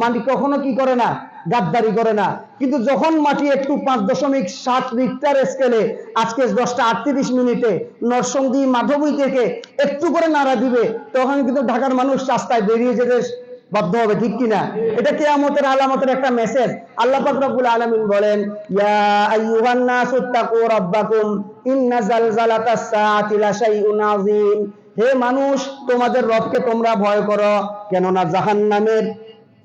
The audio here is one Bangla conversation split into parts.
মাটি কখনো কি করে না? গাদ্দারি করে না। কিন্তু যখন মাটি একটু পাঁচ দশমিক সাত রিক্টার স্কেলে আজকে দশটা আটত্রিশ মিনিটে নরসংদী মাধবী থেকে একটু করে নাড়া দিবে, তখন কিন্তু ঢাকার মানুষ রাস্তায় বেরিয়ে যেতে বাধ্য হবে, ঠিক কিনা? এটা কেয়ামতের আলামতের একটা মেসেজ আল্লাহ পাক আলামিন বলেন হে মানুষ, তোমাদের রবকে তোমরা ভয় করো, কেননা জাহান্নামের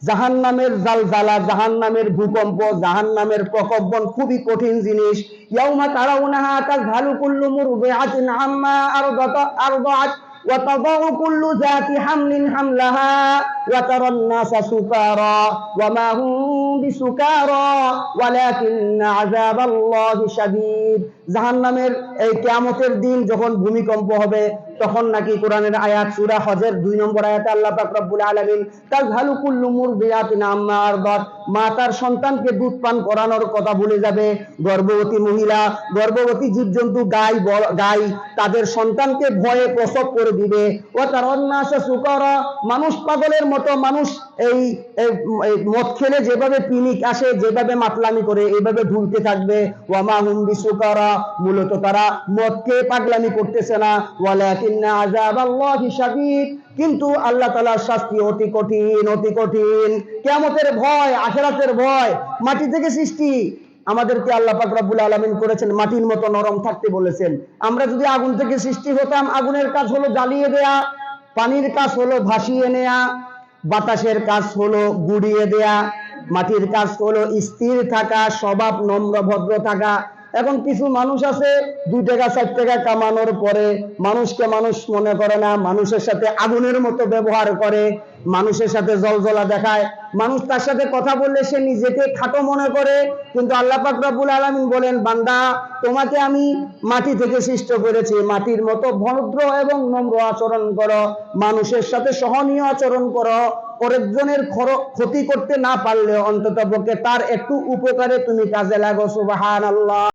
জাহান্নামের জালজালা জাহান্নামের ভূকম্প জাহান্নামের প্রকম্পন খুবই কঠিন জিনিস ইয়াউমা তারাউনাহা তাযহালু কুল্লু মুরদিআতিন আম্মা আরদাত আরদাত وتضع كل ذات حمل حملها وترى الناس سكارى وما هم بسكارى ولكن عذاب الله شديد জাহান্নামের এই কিয়ামতের দিন যখন ভূমিকম্প হবে তখন নাকি কোরআনের আয়াত, সূরা হজের দুই নম্বর আয়াতে আল্লাহ পাক রব্বুল আলামিন, তাজহালু কুল্লু মুরদিয়াতিন আম্মা আরদাত, মা তার সন্তানকে দুধ পান করানোর কথা ভুলে যাবে। গর্ভবতী মহিলা, গর্ভবতী জীবজন্তু, গাই গাই তাদের সন্তানকে ভয়ে প্রসব করে দিবে। ও তার অন্যাসে সুকর, মানুষ পাগলের মতো, মানুষ এই মদ খেলে যেভাবে পিনিক আসে, যেভাবে মাতলামি করে এইভাবে ঢুলতে থাকবে। ওয়ামা হুম বিসুকারা, মূলত তারা মদকে পাগলামি করতেছে না। শাদীদ কিন্তু আল্লাহ তাআলার শাস্তি অতি কঠিন অতি কঠিন। কিয়ামতের ভয়, আখিরাতের ভয়, মাটি থেকে সৃষ্টি। আমাদেরকে আল্লাহ পাক রব্বুল আলামিন করেছেন মাটির মতো নরম থাকতে বলেছেন। আমরা যদি আগুন থেকে সৃষ্টি হতাম, আগুনের কাজ হলো জ্বালিয়ে দেয়া, পানির কাজ হলো ভাসিয়ে নেয়া, বাতাসের কাজ হলো গুড়িয়ে দেয়া, মাটির কাজ হলো স্থির থাকা, স্বভাব নম্র ভদ্র থাকা এখন কিছু মানুষ আছে, দুই টাকা, চার টাকা কামানোর পরে মানুষকে মানুষ মনে করে না, মানুষের সাথে আগুনের মতো ব্যবহার করে, মানুষের সাথে জলজলা দেখায়। মানুষ তার সাথে কথা বললে সে নিজেকে খাটো মনে করে, কিন্তু আল্লাহ পাক রব্বুল আলামিন বলেন, বান্দা, তোমাকে আমি মাটি থেকে সৃষ্ট করেছি, মাটির মতো ভদ্র এবং নম্র আচরণ করো, মানুষের সাথে সহনীয় আচরণ করো পরেরজনের খর- ক্ষতি করতে না পারলে অন্তত পক্ষে তার একটু উপকারে তুমি কাজে লাগো সুবাহান আল্লাহ